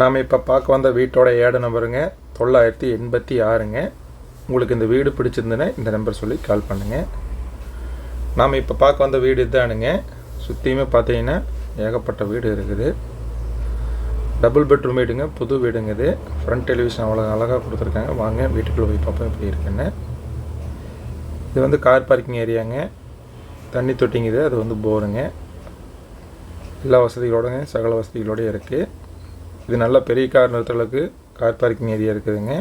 நாம் இப்போ பார்க்க வந்த வீட்டோட ஏடு நம்பருங்க. தொள்ளாயிரத்தி எண்பத்தி ஆறுங்க. உங்களுக்கு இந்த வீடு பிடிச்சிருந்துன்னா இந்த நம்பர் சொல்லி கால் பண்ணுங்கள் நாம் இப்போ பார்க்க வந்த வீடு இதானுங்க. சுற்றியுமே பார்த்தீங்கன்னா ஏகப்பட்ட வீடு இருக்குது. டபுள் பெட்ரூம் வீடுங்க புது வீடுங்க இது. ஃப்ரண்ட் டெலிவிஷன் அவ்வளோ அழகாக கொடுத்துருக்காங்க. வாங்க வீட்டுக்குள்ளே போய் பார்ப்போம் எப்படி இருக்குன்னு. இது வந்து கார் பார்க்கிங் ஏரியாங்க தண்ணி தொட்டிங்க இது அது வந்து போருங்க. எல்லா வசதிகளோடங்க சகல வசதிகளோடய இருக்குது இது நல்ல பெரிய கார் நிறுத்தலுக்கு கார் பார்க்கிங் ஏரியா இருக்குதுங்க.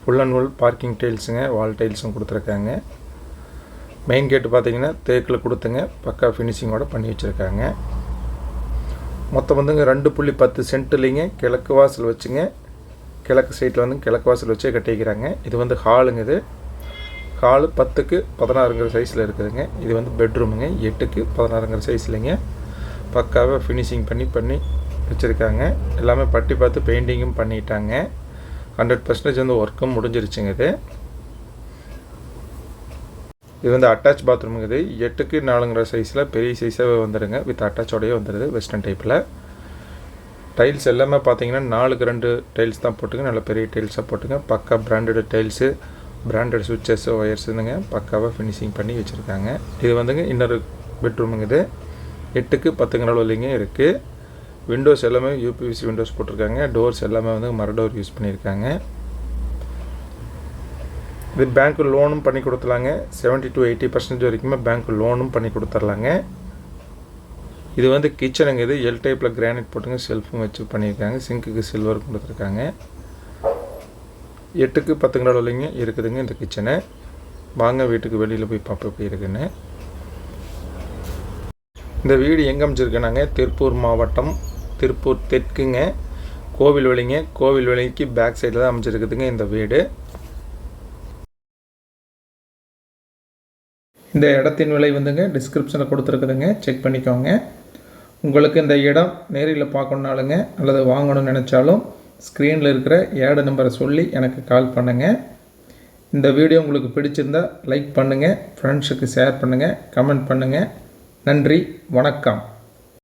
ஃபுல் அண்ட் ஃபுல் பார்க்கிங் டைல்ஸுங்க வால் டைல்ஸும் கொடுத்துருக்காங்க. மெயின் கேட்டு பார்த்தீங்கன்னா தேக்கில் கொடுத்துங்க பக்கா ஃபினிஷிங்கோட பண்ணி வச்சுருக்காங்க. மொத்தம் வந்துங்க ரெண்டு புள்ளி பத்து சென்ட்டுலிங்க கிழக்கு வாசல் வச்சுங்க. கிழக்கு சைட்டில் வந்து கிழக்கு வாசல் வச்சே கட்டிக்கிறாங்க. இது வந்து ஹாலுங்க இது. ஹாலு பத்துக்கு பதினாறுங்கிற சைஸில் இருக்குதுங்க. இது வந்து பெட்ரூமுங்க எட்டுக்கு பதினாறுங்கிற சைஸ்லைங்க பக்காவாக ஃபினிஷிங் பண்ணி பண்ணி வச்சுருக்காங்க. எல்லாமே பட்டி பார்த்து பெயிண்டிங்கும் பண்ணிட்டாங்க. ஹண்ட்ரட் பர்சன்டேஜ் வந்து ஒர்க்கும் முடிஞ்சிருச்சுங்க இது. இது வந்து அட்டாச் பாத்ரூமுங்க இது. எட்டுக்கு நாலுங்கிற சைஸில் பெரிய சைஸாகவே வந்துடுங்க வித் அட்டாச்சோடையே வந்துடுது வெஸ்டர்ன் டைப்பில் டைல்ஸ் எல்லாமே பார்த்தீங்கன்னா நாலுக்கு ரெண்டு டைல்ஸ் தான் போட்டுங்க. நல்ல பெரிய டைல்ஸாக போட்டுங்க. பக்கா பிராண்டடு டைல்ஸு பிராண்டட் சுவிச்சஸ் ஒயர்ஸுங்க பக்காவாக ஃபினிஷிங் பண்ணி வச்சுருக்காங்க. இது வந்துங்க இன்னொரு பெட்ரூமுங்க இது. எட்டுக்கு பத்துங்கிற அளவுலைங்க இருக்குது விண்டோஸ் எல்லாமே யூபிவிசி விண்டோஸ் போட்டிருக்காங்க. டோர்ஸ் எல்லாமே வந்து மரடோர் யூஸ் பண்ணியிருக்காங்க. இது பேங்க்கு லோனும் பண்ணி கொடுத்துலாங்க செவன்ட்டி டு எயிட்டி பர்சன்டேஜ் வரைக்குமே பேங்க் லோனும் பண்ணி கொடுத்துர்லாங்க இது வந்து கிச்சனுங்க இது எல் டைப்பில் கிரானைட் போட்டுங்க செல்ஃபும் வச்சு பண்ணியிருக்காங்க. சிங்க்குக்கு சில்வர் கொடுத்துருக்காங்க. எட்டுக்கு பத்துங்கிற அளவுலைங்க இருக்குதுங்க இந்த கிச்சனை வாங்க வீட்டுக்கு வெளியில் போய் பார்ப்போம் எப்படி இருக்குன்னு. இந்த வீடு எங்கே அமைச்சிருக்கேனாங்க திருப்பூர் மாவட்டம் திருப்பூர் தெற்குங்க கோவில் வழிங்க கோவில் வழிக்கு பேக் சைடில் தான் அமைச்சிருக்குதுங்க இந்த வீடு. இந்த இடத்தின் விலை வந்துங்க டிஸ்கிரிப்ஷனில் கொடுத்துருக்குதுங்க. செக் பண்ணிக்கோங்க. உங்களுக்கு இந்த இடம் நேரில் பார்க்கணுனாலுங்க அல்லது வாங்கணும்னு நினச்சாலும் ஸ்க்ரீனில் இருக்கிற ஏடு நம்பரை சொல்லி எனக்கு கால் பண்ணுங்கள் இந்த வீடியோ உங்களுக்கு பிடிச்சிருந்தா லைக் பண்ணுங்கள் ஃப்ரெண்ட்ஸுக்கு ஷேர் பண்ணுங்கள் கமெண்ட் பண்ணுங்கள் நன்றி வணக்கம்.